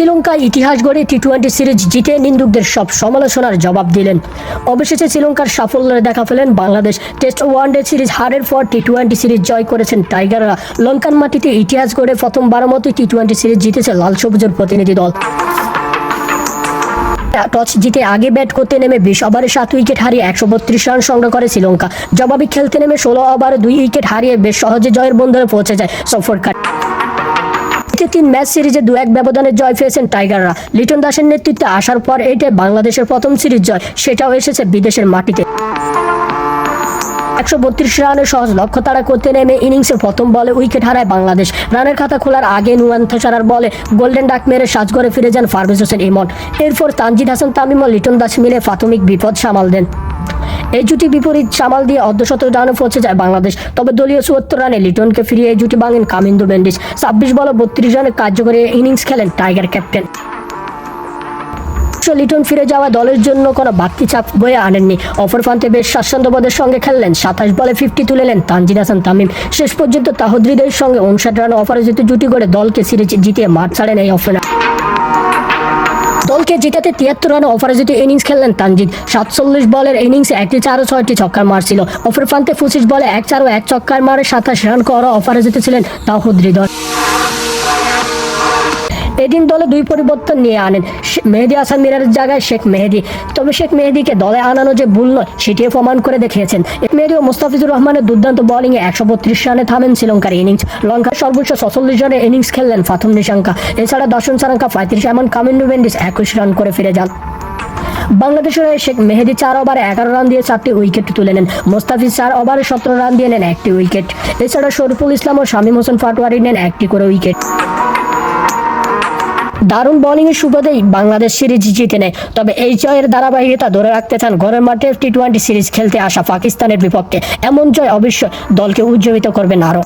শ্রীলঙ্কায় ইতিহাস গড়ে টি টোয়েন্টি সিরিজ জিতে নিন্দুকদের সব সমালোচনার জবাব দিলেন। অবশেষে শ্রীলঙ্কার সাফল্যের দেখা পেলেন বাংলাদেশ। টেস্ট ওয়ানডে সিরিজ হারের পর টি টোয়েন্টি সিরিজ জয় করেছেন টাইগাররা। লঙ্কান মাটিতে ইতিহাস গড়ে প্রথমবার মতো টি টোয়েন্টি সিরিজ জিতেছে লাল সবুজের প্রতিনিধি দল। টস জিতে আগে ব্যাট করতে নেমে বিশ ওভারে সাত উইকেট হারিয়ে একশো বত্রিশ রান সংগ্রহ করে শ্রীলঙ্কা। জবাবি খেলতে নেমে ষোলো ওভারে দুই উইকেট হারিয়ে বেশ সহজে জয়ের বন্ধনে পৌঁছে যায় সফর দ্বিতীয় তিন ম্যাচ সিরিজে দু এক ব্যবধানে জয় পেয়েছেন টাইগাররা। লিটন দাসের নেতৃত্বে আসার পর এটাই বাংলাদেশের প্রথম সিরিজ জয়, সেটাও এসেছে বিদেশের মাটিতে। একশো বত্রিশ রানের সহজ লক্ষ্য তারা করতে নেমে ইনিংসের প্রথম বলে উইকেট হারায় বাংলাদেশ। রানের খাতা খোলার আগে নুয়ান থাসারার বলে গোল্ডেন ডাক মেরে সাজঘরে ফিরে যান ফারভেজ হোসেন ইমন। এরপর তানজিদ হাসান, তামিম ও লিটন দাস মিলে প্রাথমিক বিপদ সামাল দেন। এই জুটি বিপরীত সামাল দিয়ে অর্ধশত রানে পৌঁছে যায় বাংলাদেশ। তবে দলীয় চুয়াত্তর রানে লিটনকে ফিরিয়ে এই জুটি ভাঙেন কামিন্দু বেন্ডিস ছাব্বিশ বলে বত্রিশ রানে কার্যকরী ইনিংস খেলেন টাইগার ক্যাপ্টেন। লিটন ফিরে যাওয়া দলের জন্য কোনো বাড়তি চাপ বয়ে আনেননি। অপর প্রান্তে বেশ স্বাচ্ছন্দ্যবোধের সঙ্গে খেললেন। সাতাশ বলে ফিফটি তুলেলেন তানজিদ হাসান তামিম। শেষ পর্যন্ত তাহদ্রিদের সঙ্গে উনষাট রানে অপরাজিত জুটি করে দলকে সিরিজ জিতিয়ে মাঠ ছাড়েন এই দলকে জিতাতে তিয়াত্তর রানে অপরাজিত ইনিংস খেললেন তানজিদ সাতচল্লিশ বলের ইনিংসে একটি চার ও ছয়টি ছক্কার মারছিল অপর প্রান্তে পঁচিশ বলে এক চার ও এক ছক্কার মারে সাতাশ রান করা অপরাজিত ছিলেন তাহদ্রি দল এদিন দলে দুই পরিবর্তন নিয়ে আনেন। মেহেদি হাসান মিরারের জায়গায় শেখ মেহেদি। তবে শেখ মেহেদিকে দলে আনানো যে ভুল নয় সেটিও প্রমাণ করে দেখিয়েছেন। মেহেদি ও মুস্তাফিজুর রহমানের দুর্দান্ত বোলিংয়ে একশো বত্রিশ রানে থামেন শ্রীলঙ্কার ইনিংস। লঙ্কার সর্বোচ্চ ছচল্লিশ রানে ইনিংস খেললেন ফাথম নিশাঙ্কা। এছাড়া দর্শন সারাঙ্কা পঁয়ত্রিশ, এমন কামিন্ডু বেন্ডিস একুশ রান করে ফিরে যান। বাংলাদেশের হয়ে শেখ মেহেদি চার ওভারে এগারো রান দিয়ে চারটি উইকেট তুলে নেন। মোস্তাফিজ চার ওভারে সতেরো রান দিয়ে নেন একটি উইকেট। এছাড়া শরীফুল ইসলাম ও শামীম হোসেন ফাটোয়ারি নেন একটি করে উইকেট। দারুণ বোলিংয়ের সুবাদেই বাংলাদেশ সিরিজ জিতে নেয়। তবে এই জয়ের ধারাবাহিকতা ধরে রাখতে চান ঘরের মাঠে টি টোয়েন্টি সিরিজ খেলতে আসা পাকিস্তানের বিপক্ষে। এমন জয় অবশ্যই দলকে উজ্জীবিত করবেন আরও।